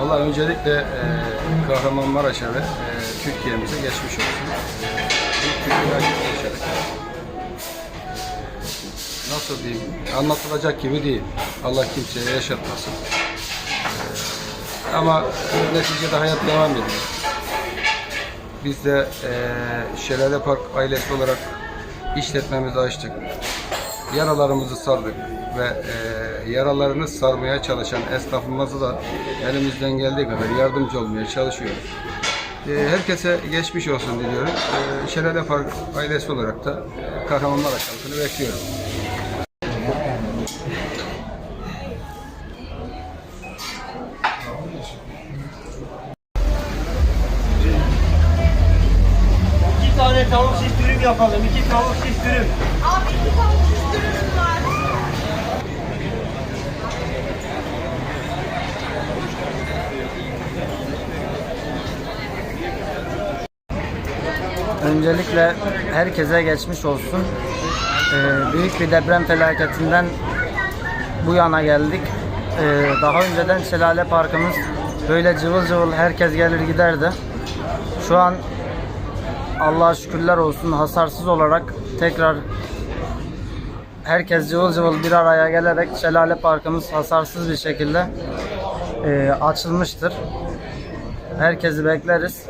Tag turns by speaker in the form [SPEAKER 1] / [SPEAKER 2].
[SPEAKER 1] Valla öncelikle e, Kahramanmaraş'a ve e, Türkiye'mize geçmiş olsun. E, bir yaşadık. E, nasıl diyeyim, anlatılacak gibi değil. Allah kimseye yaşatmasın. E, ama neticede hayat devam ediyor. Biz de e, Şelale Park ailesi olarak işletmemizi açtık. Yaralarımızı sardık ve e, yaralarını sarmaya çalışan esnafımızı da elimizden geldiği kadar yardımcı olmaya çalışıyoruz. E, herkese geçmiş olsun diliyorum. E, Şelale Park ailesi olarak da Kahramanmaraş halkını bekliyorum.
[SPEAKER 2] Tane tavuk dürüm yapalım. İki tavuk şiş dürüm.
[SPEAKER 3] Abi iki tavuk şiş dürümüm var.
[SPEAKER 4] Öncelikle herkese geçmiş olsun. Ee, büyük bir deprem felaketinden bu yana geldik. Ee, daha önceden Şelale Parkımız böyle cıvıl cıvıl herkes gelir giderdi. Şu an Allah'a şükürler olsun hasarsız olarak tekrar herkes cıvıl cıvıl bir araya gelerek Şelale Parkımız hasarsız bir şekilde e, açılmıştır. Herkesi bekleriz.